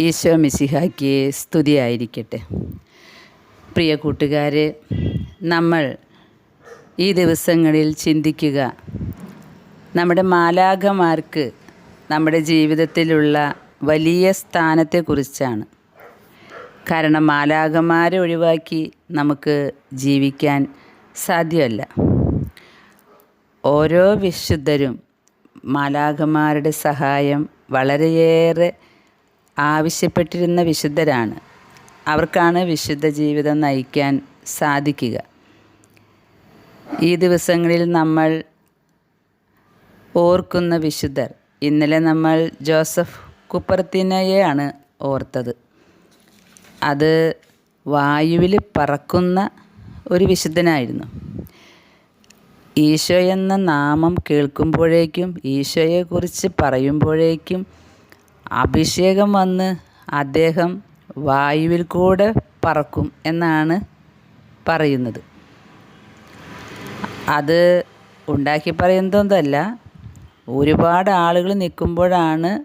ഈശോ മിശിഹായ്ക്ക് സ്തുതിയായിരിക്കട്ടെ. പ്രിയ കൂട്ടുകാരെ നമ്മൾ ഈ ദിവസങ്ങളിൽ ചിന്തിക്കുക നമ്മുടെ മാലാഖമാർക്ക് നമ്മുടെ ജീവിതത്തിലുള്ള വലിയ സ്ഥാനത്തെക്കുറിച്ചാണ്. കാരണം മാലാഖമാരെ ഒഴിവാക്കി നമുക്ക് ജീവിക്കാൻ സാധ്യമല്ല. ഓരോ വിശുദ്ധരും മാലാഖമാരുടെ സഹായം വളരെയേറെ ആവശ്യപ്പെട്ടിരുന്ന വിശുദ്ധരാണ്. അവർക്കാണ് വിശുദ്ധ ജീവിതം നയിക്കാൻ സാധിക്കുക. ഈ ദിവസങ്ങളിൽ നമ്മൾ ഓർക്കുന്ന വിശുദ്ധർ. ഇന്നലെ നമ്മൾ ജോസഫ് കുപ്പർത്തിനയെയാണ് ഓർത്തത്. അത് വായുവിൽ പറക്കുന്ന ഒരു വിശുദ്ധനായിരുന്നു. ഈശോ എന്ന നാമം കേൾക്കുമ്പോഴേക്കും ഈശോയെക്കുറിച്ച് പറയുമ്പോഴേക്കും അഭിഷേകം വന്ന് അദ്ദേഹം വായുവിൽ കൂടെ പറക്കും എന്നാണ് പറയുന്നത്. അത് ഉണ്ടാക്കി പറയുന്നതൊന്നുമല്ല. ഒരുപാട് ആളുകൾ നിൽക്കുമ്പോഴാണ്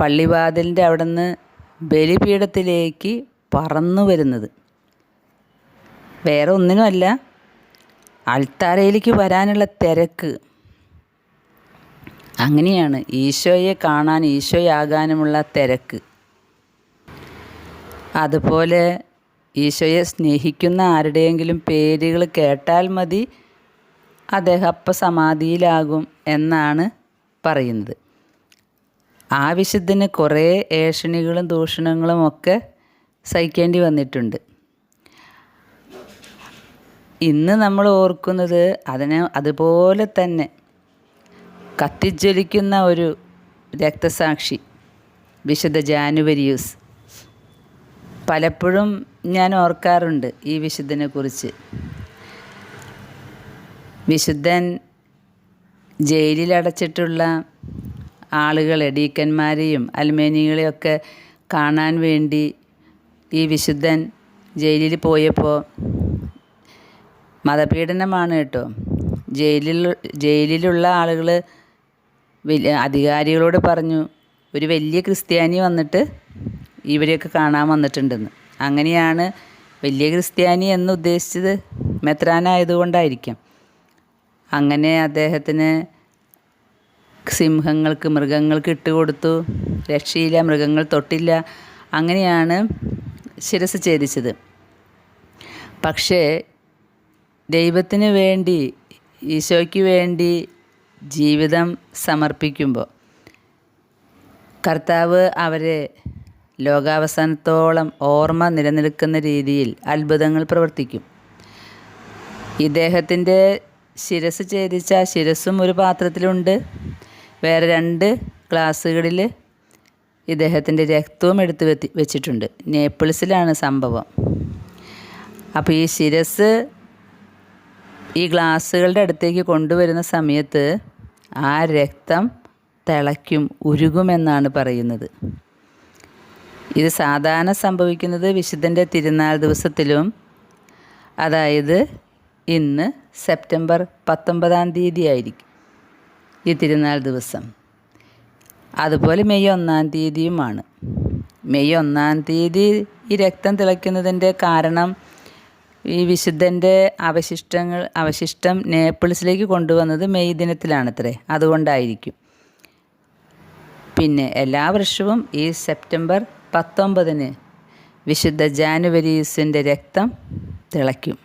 പള്ളിവാതിലിന്റെ അവിടെ നിന്ന് ബലിപീഠത്തിലേക്ക് പറന്നു വരുന്നത്. വേറെ ഒന്നിനുമല്ല. അൾത്താരയിലേക്ക് വരാനുള്ള തിരക്ക് അങ്ങനെയാണ് ഈശോയെ കാണാൻ ഈശോയാകാനുമുള്ള തിരക്ക്. അതുപോലെ ഈശോയെ സ്നേഹിക്കുന്ന ആരുടെയെങ്കിലും പേരുകൾ കേട്ടാൽ മതി അദ്ദേഹം അപ്പം സമാധിയിലാകും എന്നാണ് പറയുന്നത്. ആ വിശുദ്ധന് കുറേ ഏഷണികളും ദൂഷണങ്ങളും ഒക്കെ സഹിക്കേണ്ടി വന്നിട്ടുണ്ട്. ഇന്ന് നമ്മൾ ഓർക്കുന്നത് അതിനെ അതുപോലെ തന്നെ കത്തിജ്വലിക്കുന്ന ഒരു രക്തസാക്ഷി വിശുദ്ധ ജാനുവരിയൂസ്. പലപ്പോഴും ഞാൻ ഓർക്കാറുണ്ട് ഈ വിശുദ്ധനെ കുറിച്ച്. വിശുദ്ധൻ ജയിലിലടച്ചിട്ടുള്ള ആളുകളെ ഡീക്കന്മാരെയും അൽമേനികളെയൊക്കെ കാണാൻ വേണ്ടി ഈ വിശുദ്ധൻ ജയിലിൽ പോയപ്പോൾ മതപീഡനമാണ് കേട്ടോ. ജയിലിൽ ജയിലിലുള്ള ആളുകൾ വലിയ അധികാരികളോട് പറഞ്ഞു ഒരു വലിയ ക്രിസ്ത്യാനി വന്നിട്ട് ഇവരെയൊക്കെ കാണാൻ വന്നിട്ടുണ്ടെന്ന്. അങ്ങനെയാണ് വലിയ ക്രിസ്ത്യാനി എന്ന് ഉദ്ദേശിച്ചത് മെത്രാനായതുകൊണ്ടായിരിക്കാം. അങ്ങനെ അദ്ദേഹത്തിന് സിംഹങ്ങൾക്ക് മൃഗങ്ങൾക്ക് ഇട്ടുകൊടുത്തു രക്ഷയില്ല മൃഗങ്ങൾ തൊട്ടില്ല അങ്ങനെയാണ് ശിരസ് ഛേദിച്ചത്. പക്ഷേ ദൈവത്തിന് വേണ്ടി ഈശോയ്ക്ക് വേണ്ടി ജീവിതം സമർപ്പിക്കുമ്പോൾ കർത്താവ് അവരെ ലോകാവസാനത്തോളം ഓർമ്മ നിലനിൽക്കുന്ന രീതിയിൽ അത്ഭുതങ്ങൾ പ്രവർത്തിക്കും. ഇദ്ദേഹത്തിന്റെ ശിരസ് ഛേദിച്ച ശിരസും ഒരു പാത്രത്തിലുണ്ട്. വേറെ രണ്ട് ഗ്ലാസ്സുകളിൽ ഇദ്ദേഹത്തിന്റെ രക്തവും എടുത്ത് വെത്തി വെച്ചിട്ടുണ്ട്. നേപ്പിൾസിലാണ് സംഭവം. അപ്പോൾ ഈ ശിരസ് ഈ ഗ്ലാസ്സുകളുടെ അടുത്തേക്ക് കൊണ്ടുവരുന്ന സമയത്ത് ആ രക്തം തിളയ്ക്കും ഉരുകുമെന്നാണ് പറയുന്നത്. ഇത് സാധാരണ സംഭവിക്കുന്നത് വിശുദ്ധന്റെ തിരുനാൾ ദിവസത്തിലും. അതായത് ഇന്ന് സെപ്റ്റംബർ പത്തൊമ്പതാം തീയതി ആയിരിക്കും ഈ തിരുനാൾ ദിവസം. അതുപോലെ മെയ് ഒന്നാം തീയതിയുമാണ്. മെയ് ഒന്നാം തീയതി ഈ രക്തം തിളയ്ക്കുന്നതിന്റെ കാരണം ഈ വിശുദ്ധന്റെ അവശിഷ്ടങ്ങൾ അവശിഷ്ടം നേപ്പിൾസിലേക്ക് കൊണ്ടുവന്നത് മെയ് ദിനത്തിലാണത്രേ. അതുകൊണ്ടായിരിക്കും. പിന്നെ എല്ലാ വർഷവും ഈ സെപ്റ്റംബർ പത്തൊമ്പതിന് വിശുദ്ധ ജാനുവരീസിന്റെ രക്തം തിളയ്ക്കും.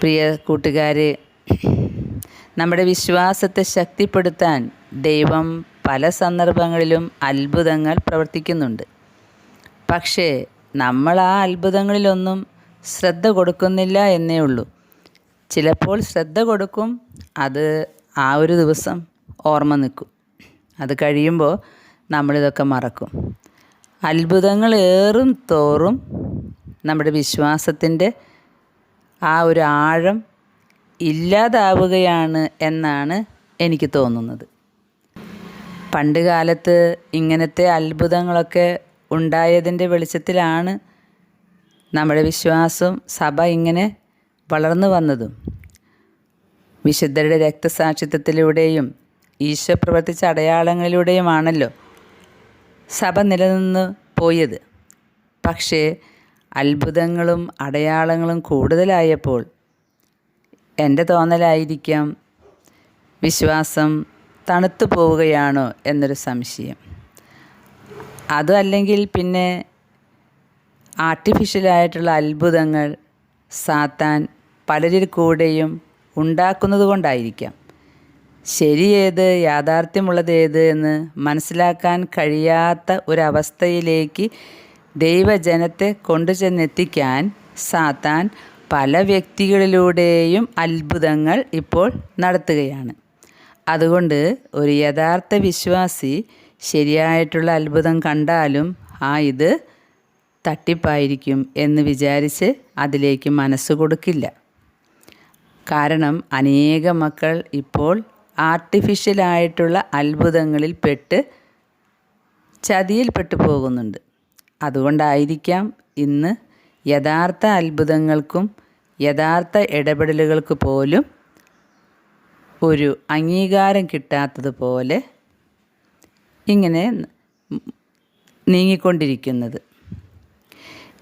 പ്രിയ കൂട്ടുകാരെ നമ്മുടെ വിശ്വാസത്തെ ശക്തിപ്പെടുത്താൻ ദൈവം പല സന്ദർഭങ്ങളിലും അത്ഭുതങ്ങൾ പ്രവർത്തിക്കുന്നുണ്ട്. പക്ഷേ നമ്മൾ ആ അത്ഭുതങ്ങളിലൊന്നും ശ്രദ്ധ കൊടുക്കുന്നില്ല എന്നേ ഉള്ളൂ. ചിലപ്പോൾ ശ്രദ്ധ കൊടുക്കും അത് ആ ഒരു ദിവസം ഓർമ്മ നിൽക്കും. അത് കഴിയുമ്പോൾ നമ്മളിതൊക്കെ മറക്കും. അത്ഭുതങ്ങൾ ഏറും തോറും നമ്മുടെ വിശ്വാസത്തിന്റെ ആ ഒരു ആഴം ഇല്ലാതാവുകയാണ് എന്നാണ് എനിക്ക് തോന്നുന്നത്. പണ്ട് കാലത്ത് ഇങ്ങനത്തെ അത്ഭുതങ്ങളൊക്കെ ഉണ്ടായതിന്റെ വെളിച്ചത്തിലാണ് നമ്മുടെ വിശ്വാസം സഭ ഇങ്ങനെ വളർന്നു വന്നതും. വിശുദ്ധരുടെ രക്തസാക്ഷിത്വത്തിലൂടെയും ഈശോ പ്രവർത്തിച്ച അടയാളങ്ങളിലൂടെയുമാണല്ലോ സഭ നിലനിന്ന് പോയത്. പക്ഷേ അത്ഭുതങ്ങളും അടയാളങ്ങളും കൂടുതലായപ്പോൾ എന്റെ തോന്നലായിരിക്കാം വിശ്വാസം തണുത്തു പോവുകയാണോ എന്നൊരു സംശയം. അതും അല്ലെങ്കിൽ പിന്നെ ആർട്ടിഫിഷ്യലായിട്ടുള്ള അത്ഭുതങ്ങൾ സാത്താൻ പലരിൽ കൂടെയും ഉണ്ടാക്കുന്നത് കൊണ്ടായിരിക്കാം. ശരിയേത് യാഥാർത്ഥ്യമുള്ളത് ഏത് എന്ന് മനസ്സിലാക്കാൻ കഴിയാത്ത ഒരവസ്ഥയിലേക്ക് ദൈവജനത്തെ കൊണ്ടുചെന്നെത്തിക്കാൻ സാത്താൻ പല വ്യക്തികളിലൂടെയും അത്ഭുതങ്ങൾ ഇപ്പോൾ നടത്തുകയാണ്. അതുകൊണ്ട് ഒരു യഥാർത്ഥ വിശ്വാസി ശരിയായിട്ടുള്ള അത്ഭുതം കണ്ടാലും ആ ഇത് തട്ടിപ്പായിരിക്കും എന്ന് വിചാരിച്ച് അതിലേക്ക് മനസ്സ് കൊടുക്കില്ല. കാരണം അനേക മക്കൾ ഇപ്പോൾ ആർട്ടിഫിഷ്യലായിട്ടുള്ള അത്ഭുതങ്ങളിൽ പെട്ട് ചതിയിൽപ്പെട്ടു പോകുന്നുണ്ട്. അതുകൊണ്ടായിരിക്കാം ഇന്ന് യഥാർത്ഥ അത്ഭുതങ്ങൾക്കും യഥാർത്ഥ ഇടപെടലുകൾക്ക് പോലും ഒരു അംഗീകാരം കിട്ടാത്തതുപോലെ ഇങ്ങനെ നീങ്ങിക്കൊണ്ടിരിക്കുന്നത്.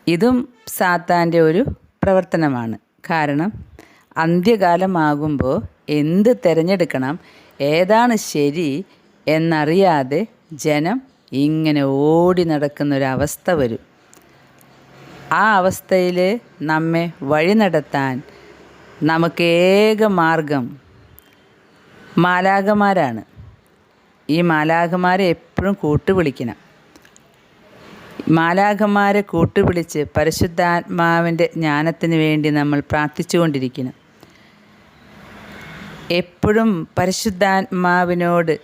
ഇതും സാത്താന്റെ ഒരു പ്രവർത്തനമാണ്. കാരണം അന്ത്യകാലമാകുമ്പോൾ എന്ത് തിരഞ്ഞെടുക്കണം ഏതാണ് ശരി എന്നറിയാതെ ജനം ഇങ്ങനെ ഓടി നടക്കുന്നൊരവസ്ഥ വരും. ആ അവസ്ഥയിൽ നമ്മെ വഴി നടത്താൻ നമുക്ക് ഏക മാർഗം മാലാകമാരാണ് ഈ മാലാഖമാരെ എപ്പോഴും കൂട്ടുവിളിക്കണം. മാലാഖമാരെ കൂട്ടുപിടിച്ച് പരിശുദ്ധാത്മാവിന്റെ ജ്ഞാനത്തിന് വേണ്ടി നമ്മൾ പ്രാർത്ഥിച്ചുകൊണ്ടിരിക്കണം. എപ്പോഴും പരിശുദ്ധാത്മാവിനോട്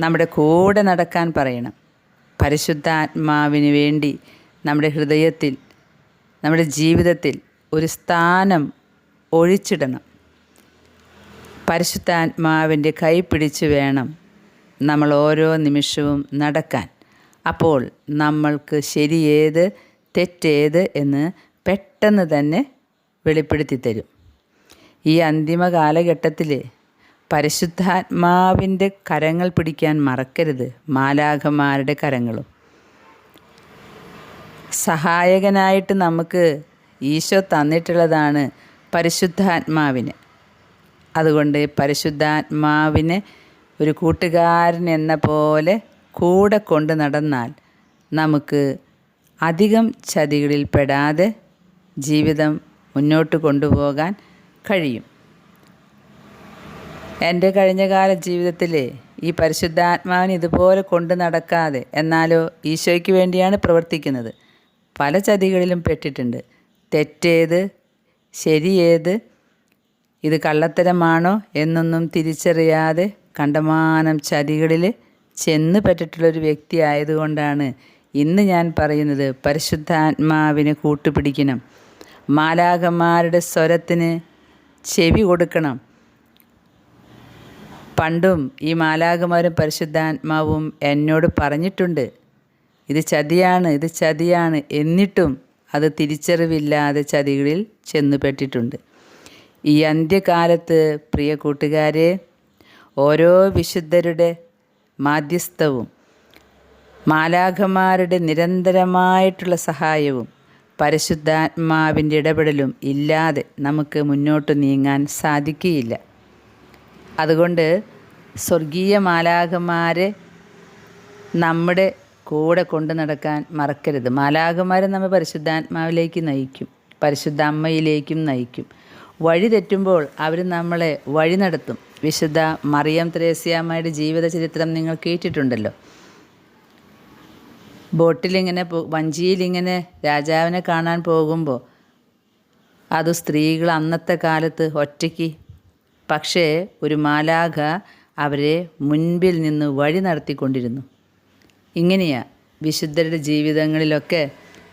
നമ്മുടെ കൂടെ നടക്കാൻ പറയണം. പരിശുദ്ധാത്മാവിന് വേണ്ടി നമ്മുടെ ഹൃദയത്തിൽ നമ്മുടെ ജീവിതത്തിൽ ഒരു സ്ഥാനം ഒഴിച്ചിടണം. പരിശുദ്ധാത്മാവിന്റെ കൈ പിടിച്ച് വേണം നമ്മൾ ഓരോ നിമിഷവും നടക്കാൻ. അപ്പോൾ നമ്മൾക്ക് ശരിയേത് തെറ്റേത് എന്ന് പെട്ടെന്ന് തന്നെ വെളിപ്പെടുത്തി തരും ഈ അന്തിമ കാലഘട്ടത്തിൽ പരിശുദ്ധാത്മാവിന്റെ കരങ്ങൾ പിടിക്കാൻ മറക്കരുത് മാലാഖമാരുടെ കരങ്ങളും. സഹായകനായിട്ട് നമുക്ക് ഈശോ തന്നിട്ടുള്ളതാണ് പരിശുദ്ധാത്മാവിന്. അതുകൊണ്ട് പരിശുദ്ധാത്മാവിനെ ഒരു കൂട്ടുകാരൻ എന്ന പോലെ കൂടെ കൊണ്ട് നടന്നാൽ നമുക്ക് അധികം ചതികളിൽ പെടാതെ ജീവിതം മുന്നോട്ട് കൊണ്ടുപോകാൻ കഴിയും. എന്റെ കഴിഞ്ഞകാല ജീവിതത്തിൽ ഈ പരിശുദ്ധാത്മാവിന് ഇതുപോലെ കൊണ്ട് നടക്കാതെ എന്നാലോ ഈശോയ്ക്ക് വേണ്ടിയാണ് പ്രവർത്തിക്കുന്നത്. പല ചതികളിലും പെട്ടിട്ടുണ്ട്. തെറ്റേത് ശരിയേത് ഇത് കള്ളത്തരമാണോ എന്നൊന്നും തിരിച്ചറിയാതെ കണ്ടമാനം ചതികളിൽ ചെന്ന് പറ്റിട്ടുള്ളൊരു വ്യക്തി ആയതുകൊണ്ടാണ് ഇന്ന് ഞാൻ പറയുന്നത് പരിശുദ്ധാത്മാവിനെ കൂട്ടുപിടിക്കണം. മാലാകന്മാരുടെ സ്വരത്തിന് ചെവി കൊടുക്കണം. പണ്ടും ഈ മാലാകന്മാരും പരിശുദ്ധാത്മാവും എന്നോട് പറഞ്ഞിട്ടുണ്ട്. ഇത് ചതിയാണ് ഇത് ചതിയാണ് എന്നിട്ടും അത് തിരിച്ചറിവില്ലാതെ ചതികളിൽ ചെന്നുപെട്ടിട്ടുണ്ട് ഈ അന്ത്യകാലത്ത് പ്രിയ കൂട്ടുകാരെ ഓരോ വിശുദ്ധരുടെ മാധ്യസ്ഥവും മാലാഖമാരുടെ നിരന്തരമായിട്ടുള്ള സഹായവും പരിശുദ്ധാത്മാവിന്റെ ഇടപെടലും ഇല്ലാതെ നമുക്ക് മുന്നോട്ട് നീങ്ങാൻ സാധിക്കുകയില്ല. അതുകൊണ്ട് സ്വർഗീയ മാലാഖമാരെ നമ്മുടെ കൂടെ കൊണ്ടു നടക്കാൻ മറക്കരുത്. മാലാഖമാരെ നമ്മൾ പരിശുദ്ധാത്മാവിലേക്ക് നയിക്കും പരിശുദ്ധ അമ്മയിലേക്കും നയിക്കും. വഴി തെറ്റുമ്പോൾ അവർ നമ്മളെ വഴി നടത്തും. വിശുദ്ധ മറിയം ത്രേസ്യാമ്മയുടെ ജീവിത ചരിത്രം നിങ്ങൾ കേട്ടിട്ടുണ്ടല്ലോ. ബോട്ടിലിങ്ങനെ വഞ്ചിയിലിങ്ങനെ രാജാവിനെ കാണാൻ പോകുമ്പോൾ അത് സ്ത്രീകൾ അന്നത്തെ കാലത്ത് ഒറ്റയ്ക്ക് പക്ഷേ ഒരു മാലാഖ അവരെ മുൻപിൽ നിന്ന് വഴി നടത്തിക്കൊണ്ടിരുന്നു. ഇങ്ങനെയാ വിശുദ്ധരുടെ ജീവിതങ്ങളിലൊക്കെ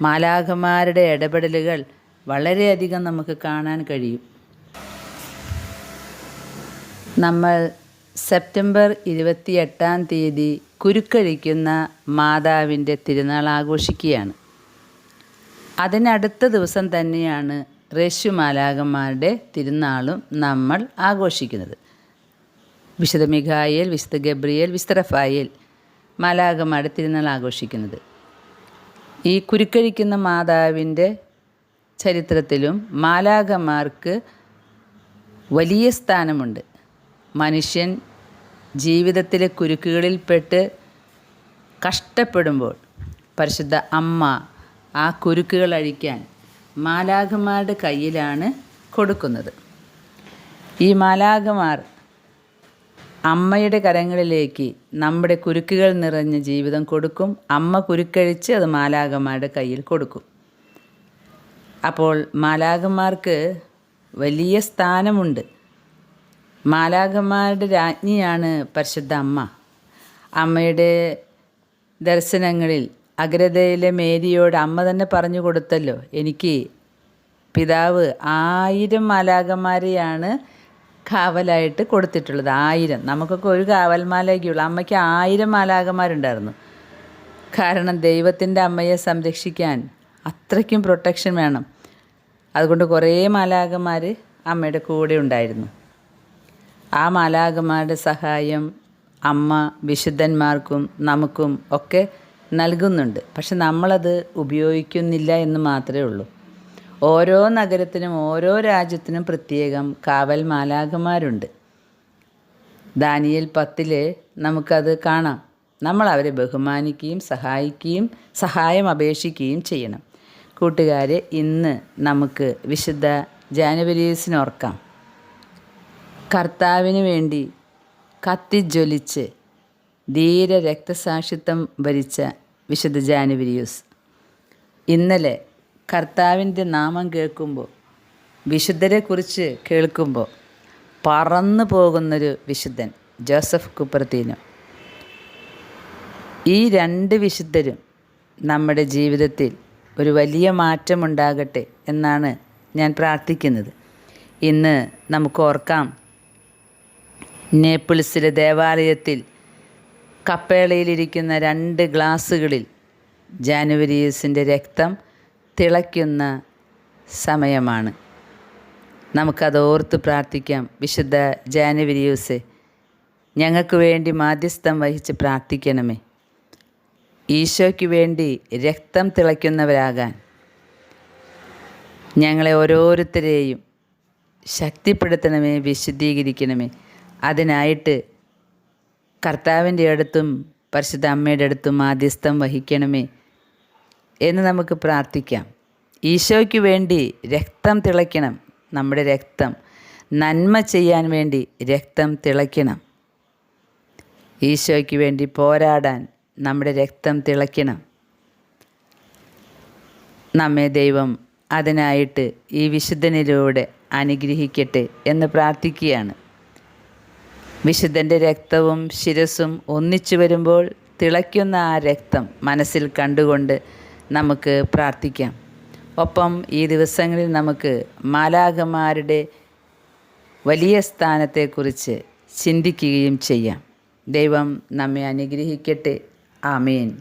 മാലാഖമാരുടെ ഇടപെടലുകൾ വളരെയധികം നമുക്ക് കാണാൻ കഴിയും. നമ്മൾ സെപ്റ്റംബർ ഇരുപത്തി എട്ടാം തീയതി കുരുക്കഴിക്കുന്ന മാതാവിന്റെ തിരുനാൾ ആഘോഷിക്കുകയാണ്. അതിനടുത്ത ദിവസം തന്നെയാണ് റേശുമാലാകന്മാരുടെ തിരുനാളും നമ്മൾ ആഘോഷിക്കുന്നത്. വിശുദ്ധ മിഖായേൽ വിശുദ്ധ ഗബ്രിയേൽ വിശുദ്ധ റഫായേൽ മാലാകന്മാരുടെ തിരുനാൾ ആഘോഷിക്കുന്നത്. ഈ കുരുക്കഴിക്കുന്ന മാതാവിന്റെ ചരിത്രത്തിലും മാലാകന്മാർക്ക് വലിയ സ്ഥാനമുണ്ട്. മനുഷ്യൻ ജീവിതത്തിലെ കുരുക്കുകളിൽപ്പെട്ട് കഷ്ടപ്പെടുമ്പോൾ പരിശുദ്ധ അമ്മ ആ കുരുക്കുകൾ അഴിക്കാൻ മാലാഖമാരുടെ കയ്യിലാണ് കൊടുക്കുന്നത്. ഈ മാലാഖമാർ അമ്മയുടെ കരങ്ങളിലേക്ക് നമ്മുടെ കുരുക്കുകൾ നിറഞ്ഞ ജീവിതം കൊടുക്കും. അമ്മ കുരുക്കഴിച്ച് അത് മാലാഖമാരുടെ കയ്യിൽ കൊടുക്കും. അപ്പോൾ മാലാഖമാർക്ക് വലിയ സ്ഥാനമുണ്ട്. മാലാഖമാരുടെ രാജ്ഞിയാണ് പരിശുദ്ധ അമ്മ. അമ്മയുടെ ദർശനങ്ങളിൽ അഗ്രതയിലെ മേരിയോട് അമ്മ തന്നെ പറഞ്ഞു കൊടുത്തല്ലോ എനിക്ക് പിതാവ് ആയിരം മാലാഖമാരെയാണ് കാവലായിട്ട് കൊടുത്തിട്ടുള്ളത്. ആയിരം. നമുക്കൊക്കെ ഒരു കാവൽമാലയൊക്കെയുള്ളൂ അമ്മയ്ക്ക് ആയിരം മാലാഖമാരുണ്ടായിരുന്നു. കാരണം ദൈവത്തിന്റെ അമ്മയെ സംരക്ഷിക്കാൻ അത്രയ്ക്കും പ്രൊട്ടക്ഷൻ വേണം. അതുകൊണ്ട് കുറേ മാലാഖമാർ അമ്മയുടെ കൂടെ ഉണ്ടായിരുന്നു. ആ മാലാഖമാരുടെ സഹായം അമ്മ വിശുദ്ധന്മാർക്കും നമുക്കും ഒക്കെ നൽകുന്നുണ്ട്. പക്ഷെ നമ്മളത് ഉപയോഗിക്കുന്നില്ല എന്ന് മാത്രമേ ഉള്ളൂ. ഓരോ നഗരത്തിനും ഓരോ രാജ്യത്തിനും പ്രത്യേകം കാവൽ മാലാഖമാരുണ്ട്. ദാനിയൽ പത്തിൽ നമുക്കത് കാണാം. നമ്മൾ അവരെ ബഹുമാനിക്കുകയും സഹായിക്കുകയും സഹായം അപേക്ഷിക്കുകയും ചെയ്യണം. കൂട്ടുകാരെ ഇന്ന് നമുക്ക് വിശുദ്ധ ജാനുവരീസിനോർക്കാം കർത്താവിന് വേണ്ടി കത്തിജ്വലിച്ച് ധീര രക്തസാക്ഷിത്വം വരിച്ച വിശുദ്ധ ജാനുവരിയൂസ്. ഇന്നലെ കർത്താവിന്റെ നാമം കേൾക്കുമ്പോൾ വിശുദ്ധരെക്കുറിച്ച് കേൾക്കുമ്പോൾ പറന്നു പോകുന്നൊരു വിശുദ്ധൻ ജോസഫ് കുപ്പർത്തീനോ ഈ രണ്ട് വിശുദ്ധരും നമ്മുടെ ജീവിതത്തിൽ ഒരു വലിയ മാറ്റമുണ്ടാകട്ടെ എന്നാണ് ഞാൻ പ്രാർത്ഥിക്കുന്നത്. ഇന്ന് നമുക്ക് ഓർക്കാം നേപ്പിൾസിലെ ദേവാലയത്തിൽ കപ്പേളയിലിരിക്കുന്ന രണ്ട് ഗ്ലാസ്സുകളിൽ ജാനുവരിയസിന്റെ രക്തം തിളയ്ക്കുന്ന സമയമാണ്. നമുക്കത് ഓർത്ത് പ്രാർത്ഥിക്കാം. വിശുദ്ധ ജാനുവരിയൂസ് ഞങ്ങൾക്ക് വേണ്ടി മാധ്യസ്ഥം വഹിച്ച് പ്രാർത്ഥിക്കണമേ. ഈശോയ്ക്ക് വേണ്ടി രക്തം തിളയ്ക്കുന്നവരാകാൻ ഞങ്ങളെ ഓരോരുത്തരെയും ശക്തിപ്പെടുത്തണമേ വിശുദ്ധീകരിക്കണമേ. അതിനായിട്ട് കർത്താവിന്റെ അടുത്തും പരിശുദ്ധ അമ്മയുടെ അടുത്തും ആദ്യസ്ഥം വഹിക്കണമേ എന്ന് നമുക്ക് പ്രാർത്ഥിക്കാം. ഈശോയ്ക്ക് വേണ്ടി രക്തം തിളയ്ക്കണം. നമ്മുടെ രക്തം. നന്മ ചെയ്യാൻ വേണ്ടി രക്തം തിളയ്ക്കണം. ഈശോയ്ക്ക് വേണ്ടി പോരാടാൻ നമ്മുടെ രക്തം തിളയ്ക്കണം. നമ്മെ ദൈവം അതിനായിട്ട് ഈ വിശുദ്ധനിലൂടെ അനുഗ്രഹിക്കട്ടെ എന്ന് പ്രാർത്ഥിക്കുകയാണ്. വിശുദ്ധന്റെ രക്തവും ശിരസും ഒന്നിച്ചു വരുമ്പോൾ തിളയ്ക്കുന്ന ആ രക്തം മനസ്സിൽ കണ്ടുകൊണ്ട് നമുക്ക് പ്രാർത്ഥിക്കാം. ഒപ്പം ഈ ദിവസങ്ങളിൽ നമുക്ക് മാലാകമാരുടെ വലിയ സ്ഥാനത്തെക്കുറിച്ച് ചിന്തിക്കുകയും ചെയ്യാം. ദൈവം നമ്മെ അനുഗ്രഹിക്കട്ടെ. ആമേൻ.